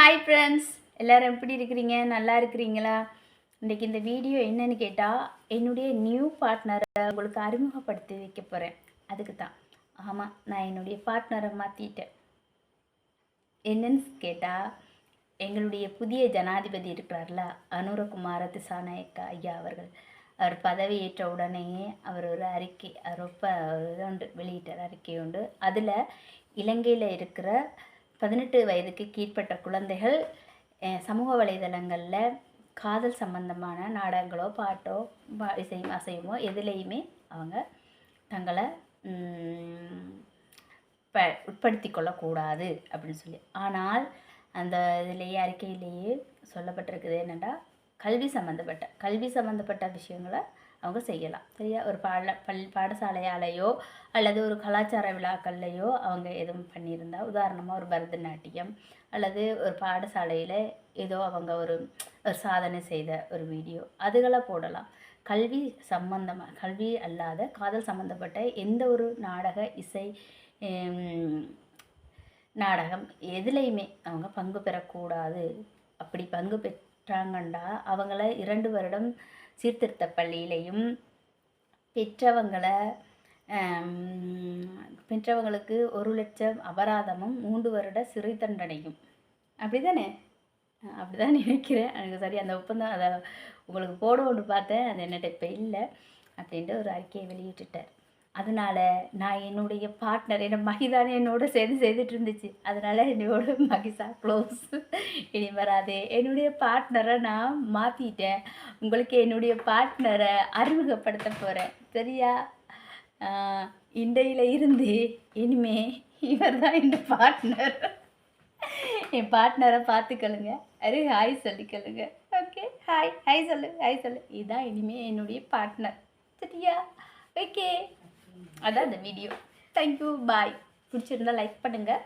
Hi friends எல்லோரும் எப்படி இருக்கிறீங்க? நல்லா இருக்கிறீங்களா? இன்றைக்கி இந்த வீடியோ என்னன்னு கேட்டால் என்னுடைய நியூ பார்ட்னரை உங்களுக்கு அறிமுகப்படுத்தி வைக்க போகிறேன் அதுக்கு தான். ஆமாம் நான் என்னுடைய பார்ட்னரை மாற்றிட்டேன் என்னன்னு கேட்டால் எங்களுடைய புதிய ஜனாதிபதி இருக்கிறார்ல அனுரகுமார திசாநாயக்கா ஐயா அவர்கள். அவர் பதவியேற்ற உடனேயே அவர் ஒரு அறிக்கை ரொம்ப இது உண்டு வெளியிட்டார் அறிக்கை உண்டு. அதில் இலங்கையில் இருக்கிற பதினெட்டு வயதுக்கு கீழ்ப்பட்ட குழந்தைகள் சமூக வலைதளங்களில் காதல் சம்பந்தமான நாடகங்களோ பாட்டோ பா- இசையும் அசையுமோ எதுலேயுமே அவங்க தங்களை ப உட்படுத்தி கொள்ளக்கூடாது அப்படின்னு சொல்லி. ஆனால் அந்த இதுலேயே அறிக்கையிலேயே சொல்லப்பட்டிருக்குது என்னென்னா கல்வி சம்மந்தப்பட்ட கல்வி சம்மந்தப்பட்ட விஷயங்களை அவங்க செய்யலாம். சரியா? ஒரு பாட பல் பாடசாலையாலேயோ அல்லது ஒரு கலாச்சார விழாக்கள்லையோ அவங்க எதுவும் பண்ணியிருந்தா உதாரணமாக ஒரு பரதநாட்டியம் அல்லது ஒரு பாடசாலையில் ஏதோ அவங்க ஒரு ஒரு சாதனை செய்த ஒரு வீடியோ அதுகளை போடலாம். கல்வி சம்பந்தமாக கல்வி அல்லாத காதல் சம்பந்தப்பட்ட எந்த ஒரு நாடக இசை நாடகம் எதுலேயுமே அவங்க பங்கு பெறக்கூடாது. அப்படி பங்கு பெற்றாங்கண்டா அவங்கள இரண்டு வருடம் சீர்திருத்த பள்ளியிலையும் பெற்றவங்களை பெற்றவங்களுக்கு ஒரு லட்சம் அபராதமும் மூன்று வருட சிறை தண்டனையும். அப்படி தானே அப்படி தான் நினைக்கிறேன். எனக்கு சரி அந்த ஒப்பந்தம் அதை உங்களுக்கு போடுவோன்னு பார்த்தேன். அது என்னட்ட இப்போ இல்லை அப்படின்ட்டு ஒரு அறிக்கையை வெளியிட்டுட்டார். அதனால் நான் என்னுடைய பார்ட்னர் என்னை மகிதானே என்னோட சேர்ந்து செய்துட்டு இருந்துச்சு அதனால் என்னோட மகிசா க்ளோஸ் இனி வராது. என்னுடைய பார்ட்னரை நான் மாற்றிட்டேன் உங்களுக்கு என்னுடைய பார்ட்னரை அறிமுகப்படுத்த போகிறேன் சரியா? இண்டையில் இருந்து இனிமே இவர் தான் என் பார்ட்னர் என் பார்ட்னரை பார்த்துக்கலுங்க. அரு ஹாய் சொல்லிக்கலுங்க. ஓகே ஹாய் ஹாய் சொல்லு ஹாய் சொல்லு. இதுதான் இனிமே என்னுடைய பார்ட்னர் சரியா? ஓகே அதான் இந்த வீடியோ தேங்க்யூ பாய் பிடிச்சிருந்தா லைக் பண்ணுங்கள்